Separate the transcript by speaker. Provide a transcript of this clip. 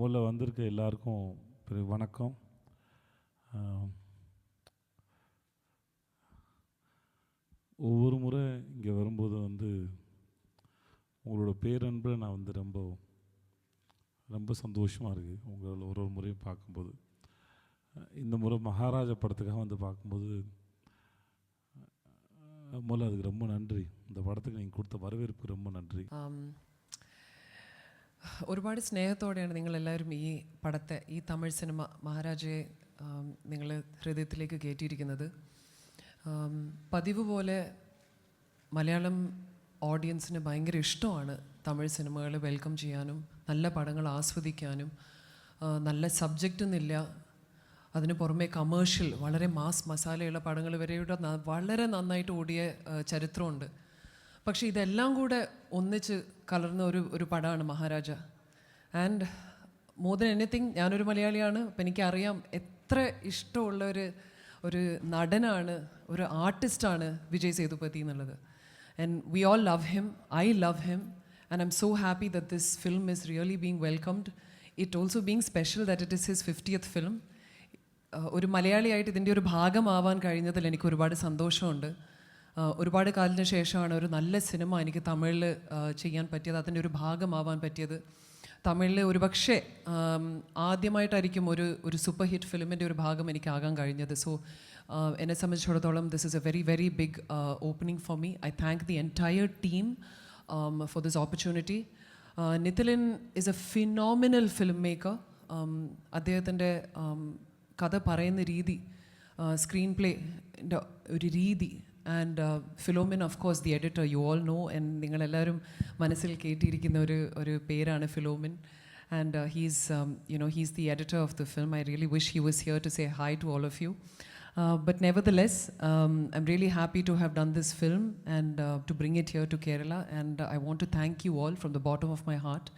Speaker 1: போல் வந்திருக்க எல்லாருக்கும் பெரிய வணக்கம். ஒவ்வொரு முறை இங்கே வரும்போது வந்து உங்களோட பேரன்பு நான் வந்து ரொம்ப ரொம்ப சந்தோஷமாக இருக்குது உங்களை ஒரு ஒரு முறையும் பார்க்கும்போது. இந்த முறை மகாராஜா படத்துக்காக வந்து பார்க்கும்போது முதல்ல அதுக்கு ரொம்ப நன்றி. இந்த படத்துக்கு நீங்கள் கொடுத்த வரவேற்புக்கு ரொம்ப
Speaker 2: நன்றி. ഒരുപാട് സ്നേഹത്തോടെയാണ് നിങ്ങളെല്ലാവരും ഈ പടത്തെ ഈ തമിഴ് സിനിമ മഹാരാജയെ നിങ്ങൾ ഹൃദയത്തിലേക്ക് കയറ്റിയിരിക്കുന്നത്. പതിവ് പോലെ മലയാളം ഓഡിയൻസിന് ഭയങ്കര ഇഷ്ടമാണ് തമിഴ് സിനിമകൾ വെൽക്കം ചെയ്യാനും നല്ല പടങ്ങൾ ആസ്വദിക്കാനും നല്ല സബ്ജക്റ്റ് എന്നില്ല അതിന് പുറമെ കമേഴ്ഷ്യൽ വളരെ മാസ് മസാലയുള്ള പടങ്ങൾ വരെയുടെ വളരെ നന്നായിട്ട് ഓടിയ ചരിത്രമുണ്ട്. പക്ഷേ ഇതെല്ലാം കൂടെ ഒന്നിച്ച് കലർന്ന ഒരു ഒരു പടമാണ് Maharaja. And more than anything ഞാനൊരു മലയാളിയാണ്. അപ്പം എനിക്കറിയാം എത്ര ഇഷ്ടമുള്ള ഒരു ഒരു നടനാണ് ഒരു ആർട്ടിസ്റ്റാണ് വിജയ് സേതുപതി എന്നുള്ളത്. And we all love him I love him and I'm so happy that this film is really being welcomed it also being special that it is his fiftieth film ഒരു മലയാളിയായിട്ട് ഇതിന്റെ ഒരു ഭാഗമാവാൻ കഴിഞ്ഞതിൽ എനിക്ക് ഒരുപാട് സന്തോഷമുണ്ട്. ഒരുപാട് കാലത്തിന് ശേഷമാണ് ഒരു നല്ല സിനിമ എനിക്ക് തമിഴിൽ ചെയ്യാൻ പറ്റിയത് അതിന്റെ ഒരു ഭാഗമാവാൻ പറ്റിയത്. തമിഴിൽ ഒരുപക്ഷെ ആദ്യമായിട്ടായിരിക്കും ഒരു ഒരു സൂപ്പർ ഹിറ്റ് ഫിലിമിന്റെ ഒരു ഭാഗം എനിക്കാകാൻ കഴിഞ്ഞത്. സോ എന്നെ സംബന്ധിച്ചിടത്തോളം this is a very very big opening for me I thank the entire team for this opportunity Nithilan is a phenomenal film maker അദ്ദേഹത്തിന്റെ കഥ പറയുന്ന രീതി സ്ക്രീൻ പ്ലേന്റെ ഒരു രീതി And Philomin of course the editor you all know and നിങ്ങളെല്ലാവരും മനസ്സിൽ കേട്ടിരിക്കുന്ന ഒരു ഒരു പേരാണ് Philomin and he's you know he's the editor of the film I really wish he was here to say hi to all of you Uh, but nevertheless, um, I'm really happy to have done this film and uh, to bring it here to Kerala. And uh, I want to thank you all from the bottom of my heart